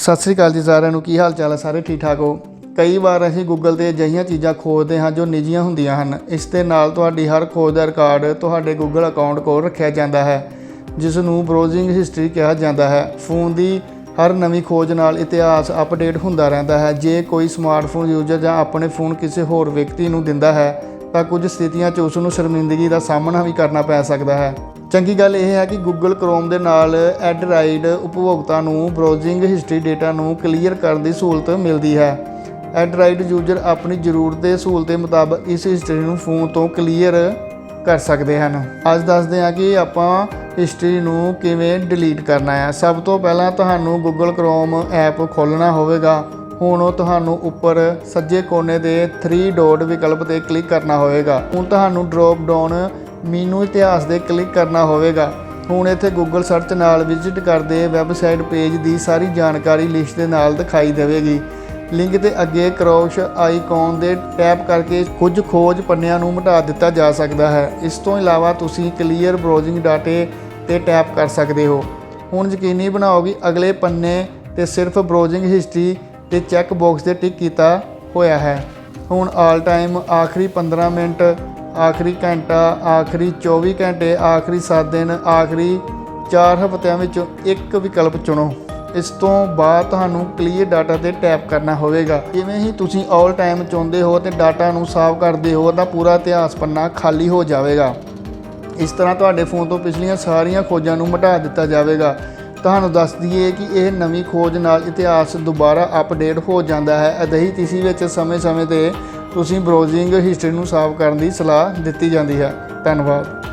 ਸਤਿ ਸ੍ਰੀ ਅਕਾਲ ਜੀ ਸਾਰਿਆਂ ਨੂੰ, ਕੀ ਹਾਲ ਚਾਲ ਹੈ ਸਾਰੇ? ਠੀਕ ਠਾਕ ਹੋ? ਕਈ ਵਾਰ ਅਸੀਂ ਗੂਗਲ ਤੇ ਅਜਿਹੀਆਂ ਚੀਜ਼ਾਂ ਖੋਜਦੇ ਹਾਂ ਜੋ ਨਿੱਜੀਆਂ ਹੁੰਦੀਆਂ ਹਨ। ਇਸ ਦੇ ਨਾਲ ਤੁਹਾਡੀ ਹਰ ਖੋਜ ਦਾ ਰਿਕਾਰਡ ਤੁਹਾਡੇ ਗੂਗਲ ਅਕਾਊਂਟ ਕੋਲ ਰੱਖਿਆ ਜਾਂਦਾ ਹੈ, ਜਿਸ ਨੂੰ ਬ੍ਰਾਊਜ਼ਿੰਗ ਹਿਸਟਰੀ ਕਿਹਾ ਜਾਂਦਾ ਹੈ। ਫੋਨ ਦੀ ਹਰ ਨਵੀਂ ਖੋਜ ਨਾਲ ਇਤਿਹਾਸ ਅਪਡੇਟ ਹੁੰਦਾ ਰਹਿੰਦਾ ਹੈ। ਜੇ ਕੋਈ ਸਮਾਰਟਫੋਨ ਯੂਜ਼ਰ ਜਾਂ ਆਪਣੇ ਫੋਨ ਕਿਸੇ ਹੋਰ ਵਿਅਕਤੀ ਨੂੰ ਦਿੰਦਾ ਹੈ, ਤਾਂ ਕੁਝ ਸਥਿਤੀਆਂ 'ਚ ਉਸ ਨੂੰ ਸ਼ਰਮਿੰਦਗੀ ਦਾ ਸਾਹਮਣਾ ਵੀ ਕਰਨਾ ਪੈ ਸਕਦਾ ਹੈ। ਚੰਗੀ ਗੱਲ ਇਹ ਹੈ ਕਿ Google Chrome ਦੇ ਨਾਲ ਐਡਰਾਈਡ ਉਪਭੋਗਤਾ ਨੂੰ ਬ੍ਰਾਊਜ਼ਿੰਗ ਹਿਸਟਰੀ ਡੇਟਾ ਨੂੰ ਕਲੀਅਰ ਕਰਨ ਦੀ ਸਹੂਲਤ ਮਿਲਦੀ ਹੈ। ਐਡਰਾਈਡ ਯੂਜ਼ਰ ਆਪਣੀ ਜ਼ਰੂਰਤ ਦੇ ਸਹੂਲਤ ਦੇ ਮੁਤਾਬਕ ਇਸ ਹਿਸਟਰੀ ਨੂੰ ਫੋਨ ਤੋਂ ਕਲੀਅਰ ਕਰ ਸਕਦੇ ਹਨ। ਅੱਜ ਦੱਸਦੇ ਹਾਂ ਕਿ ਆਪਾਂ ਹਿਸਟਰੀ ਨੂੰ ਕਿਵੇਂ ਡਿਲੀਟ ਕਰਨਾ ਹੈ। ਸਭ ਤੋਂ ਪਹਿਲਾਂ ਤੁਹਾਨੂੰ Google Chrome ਐਪ ਖੋਲ੍ਹਣਾ ਹੋਵੇਗਾ। ਹੁਣ ਉਹ ਤੁਹਾਨੂੰ ਉੱਪਰ ਸੱਜੇ ਕੋਨੇ ਦੇ 3 ਡੋਟ ਵਿਕਲਪ ਤੇ ਕਲਿੱਕ ਕਰਨਾ ਹੋਵੇਗਾ। ਹੁਣ ਤੁਹਾਨੂੰ ਡ੍ਰੌਪ ਡਾਊਨ ਮੈਨੂੰ ਇਤਿਹਾਸ ਦੇ ਕਲਿੱਕ ਕਰਨਾ ਹੋਵੇਗਾ। ਹੁਣ ਇੱਥੇ Google ਸਰਚ ਨਾਲ ਵਿਜ਼ਿਟ ਕਰਦੇ ਵੈਬਸਾਈਟ ਪੇਜ ਦੀ ਸਾਰੀ ਜਾਣਕਾਰੀ ਲਿਸਟ ਦੇ ਨਾਲ ਦਿਖਾਈ ਦੇਵੇਗੀ। ਲਿੰਕ ਦੇ ਅੱਗੇ ਕਰੋਸ਼ ਆਈਕਨ ਦੇ ਟੈਪ ਕਰਕੇ ਕੁਝ ਖੋਜ ਪੰਨਿਆਂ ਨੂੰ ਮਿਟਾ ਦਿੱਤਾ ਜਾ ਸਕਦਾ ਹੈ। ਇਸ ਤੋਂ ਇਲਾਵਾ ਤੁਸੀਂ ਕਲੀਅਰ ਬ੍ਰਾਊਜ਼ਿੰਗ ਡਾਟੇ ਤੇ ਟੈਪ ਕਰ ਸਕਦੇ ਹੋ। ਹੁਣ ਯਕੀਨੀ ਬਣਾਓ ਕਿ ਅਗਲੇ ਪੰਨੇ ਤੇ ਸਿਰਫ ਬ੍ਰਾਊਜ਼ਿੰਗ ਹਿਸਟਰੀ ਤੇ ਚੈੱਕ ਬਾਕਸ ਤੇ ਟਿਕ ਕੀਤਾ ਹੋਇਆ ਹੈ। ਹੁਣ ਆਲ ਟਾਈਮ ਆਖਰੀ 15 ਮਿੰਟ ਆਖਰੀ ਘੰਟਾ, ਆਖਰੀ 24 ਘੰਟੇ, ਆਖਰੀ 7 ਦਿਨ, ਆਖਰੀ 4 ਹਫ਼ਤਿਆਂ ਵਿੱਚੋਂ ਇੱਕ ਵਿਕਲਪ ਚੁਣੋ। ਇਸ ਤੋਂ ਬਾਅਦ ਤੁਹਾਨੂੰ ਕਲੀਅਰ ਡਾਟਾ ਤੇ ਟੈਪ ਕਰਨਾ ਹੋਵੇਗਾ। ਜਿਵੇਂ ਹੀ ਤੁਸੀਂ ਆਲ ਟਾਈਮ ਚਾਹੁੰਦੇ ਹੋ ਤੇ ਡਾਟਾ ਨੂੰ ਸਾਫ਼ ਕਰਦੇ ਹੋ ਤਾਂ ਪੂਰਾ ਇਤਿਹਾਸ ਪੰਨਾ ਖਾਲੀ ਹੋ ਜਾਵੇਗਾ। ਇਸ ਤਰ੍ਹਾਂ ਤੁਹਾਡੇ ਫੋਨ ਤੋਂ ਪਿਛਲੀਆਂ ਸਾਰੀਆਂ ਖੋਜਾਂ ਨੂੰ ਮਿਟਾ ਦਿੱਤਾ ਜਾਵੇਗਾ। ਤੁਹਾਨੂੰ ਦੱਸ ਦਈਏ ਕਿ ਇਹ ਨਵੀਂ ਖੋਜ ਨਾਲ ਇਤਿਹਾਸ ਦੁਬਾਰਾ ਅਪਡੇਟ ਹੋ ਜਾਂਦਾ ਹੈ। ਅਦਹੀ ਤਿਸੀ ਵਿੱਚ ਸਮੇਂ-ਸਮੇਂ ਤੇ ਤੁਸੀਂ ਬ੍ਰਾਊਜ਼ਿੰਗ ਹਿਸਟਰੀ ਨੂੰ ਸਾਫ਼ ਕਰਨ ਦੀ ਸਲਾਹ ਦਿੱਤੀ ਜਾਂਦੀ ਹੈ। ਧੰਨਵਾਦ।